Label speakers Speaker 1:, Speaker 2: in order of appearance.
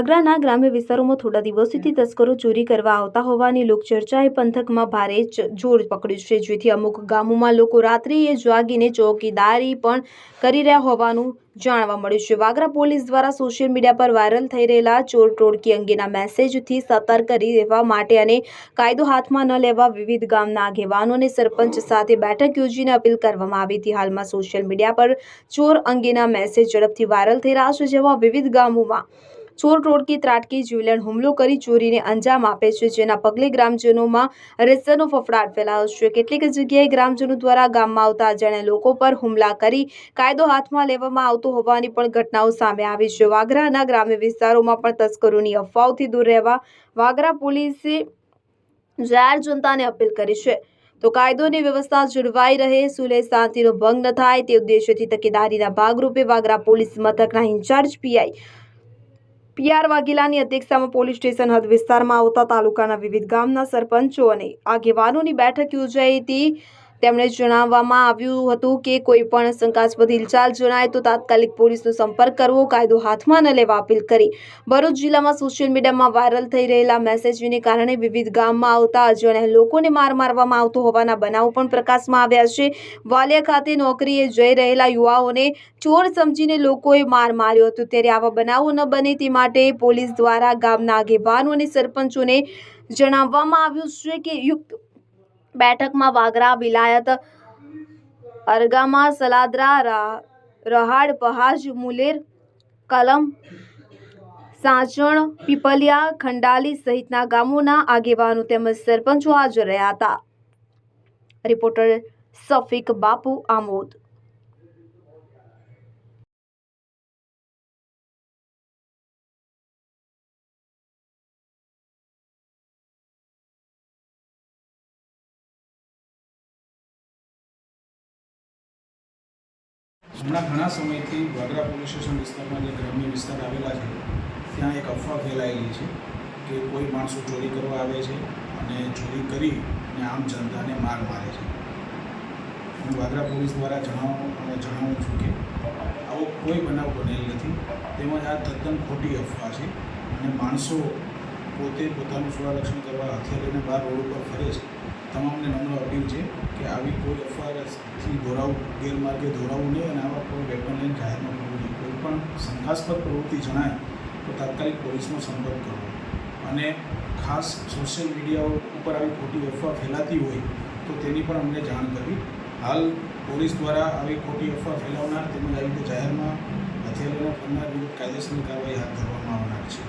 Speaker 1: વાગરાના ગ્રામ્ય વિસ્તારોમાં થોડા દિવસોથી તસ્કરો ચોરી કરવા આવતા હોવાની લોકચર્ચાએ પંથકમાં ભારે જોર પકડ્યું છે. જેથી અમુક ગામોમાં લોકો રાત્રિએ જાગીને ચોકીદારી પણ કરી રહ્યા હોવાનું જાણવા મળ્યું છે. વાગરા પોલીસ દ્વારા સોશિયલ મીડિયા પર વાયરલ થઈ રહેલા ચોર ટોળકી અંગેના મેસેજથી સતર્ક કરી રહેવા માટે અને કાયદો હાથમાં ન લેવા વિવિધ ગામના આગેવાનો અને સરપંચ સાથે બેઠક યોજીને અપીલ કરવામાં આવી હતી. હાલમાં સોશિયલ મીડિયા પર ચોર અંગેના મેસેજ ઝડપથી વાયરલ થઈ રહ્યા છે. જેમાં વિવિધ ગામોમાં ચોર ટોળકી ત્રાટકી જીવલેણ હુમલો કરી ચોરીને અંજામ આપે છે, જેના પગલે ગ્રામજનોમાં રેસ્તરનો ફફડાટ ફેલાયો છે. કેટલીક જગ્યાએ ગ્રામજનો દ્વારા ગામમાં આવતા અજાણ્યા લોકો પર હુમલા કરી કાયદો હાથમાં લેવામાં આવતો હોવાની પણ ઘટનાઓ સામે આવી છે. વાગરાના ગ્રામ્ય વિસ્તારોમાં પણ તસ્કરોની અફવાઓથી દૂર રહેવા વાગરા પોલીસે જાહેર જનતાને અપીલ કરી છે. તો કાયદોની વ્યવસ્થા જળવાઈ રહે, સુલે શાંતિનો ભંગ ન થાય તે ઉદ્દેશ્યથી તકેદારીના ભાગરૂપે વાગરા પોલીસ મથકના in charge PI P R વાઘેલાની અધ્યક્ષતામાં પોલીસ સ્ટેશન હદ વિસ્તારમાં આવતા તાલુકાના વિવિધ ગામના સરપંચો અને આગેવાનોની બેઠક યોજાઈ હતી. તેમણે જણાવવામાં આવ્યું હતું કે કોઈ પણ શંકાસ્પદ હિલચાલ જણાય તો તાત્કાલિક પોલીસનો સંપર્ક કરવો, કાયદો હાથમાં ન લેવા અપીલ કરી. ભરૂચ જિલ્લામાં સોશિયલ મીડિયામાં વાયરલ થઈ રહેલા મેસેજને કારણે વિવિધ ગામમાં આવતા અજાણ્યા લોકોને માર મારવામાં આવતો હોવાના બનાવો પણ પ્રકાશમાં આવ્યા છે. વાલિયા ખાતે નોકરીએ જઈ રહેલા યુવાઓને ચોર સમજીને લોકોએ માર માર્યો હતો. ત્યારે આવા બનાવો ન બને તે માટે પોલીસ દ્વારા ગામના આગેવાનો અને સરપંચોને જણાવવામાં આવ્યું છે કે યુક્ત બેઠકમાં વાગરા, વિલાયત, અરગામા, સલાદરા રહાડ, પહાજ, મુલેર, કલમ, સાંચણ, પીપલિયા, ખંડાલી સહિતના ગામોના આગેવાનો તેમજ સરપંચો હાજર રહ્યા હતા. રિપોર્ટર સફિક બાપુ આમોદ.
Speaker 2: હમણાં ઘણા સમયથી વાગરા પોલીસ સ્ટેશન વિસ્તારમાં જે ગ્રામ્ય વિસ્તાર આવેલા છે, ત્યાં એક અફવા ફેલાયેલી છે કે કોઈ માણસો ચોરી કરવા આવે છે અને ચોરી કરી અને આમ જનતાને માર મારે છે. હું વાગરા પોલીસ દ્વારા જણાવ જણાવું છું કે આવો કોઈ બનાવ બનેલ નથી. તેમજ આ તદ્દન ખોટી અફવા છે અને માણસો પોતે પોતાનું સ્વરક્ષણ કરવા હથિયાર બહાર રોડ ઉપર ફરે છે. તમામને નમ્ર અપીલ છે કે આવી કોઈ અફવાથી દોરાવું, ગેરમાર્ગે દોરાવવું નહીં અને આવા કોઈ વેપન લઈને જાહેરમાં કરવું નહીં. કોઈ પણ શંકાસ્પદ પ્રવૃત્તિ જણાય તો તાત્કાલિક પોલીસનો સંપર્ક કરવો. અને ખાસ સોશિયલ મીડિયા ઉપર આવી ખોટી અફવા ફેલાતી હોય તો તેની પણ અમને જાણ કરવી. હાલ પોલીસ દ્વારા આવી ખોટી અફવા ફેલાવનાર તેમજ આવી રીતે જાહેરમાં હથિયારોના ફરનાર વિરુદ્ધ કાયદેસરની કાર્યવાહી હાથ ધરવામાં આવનાર છે.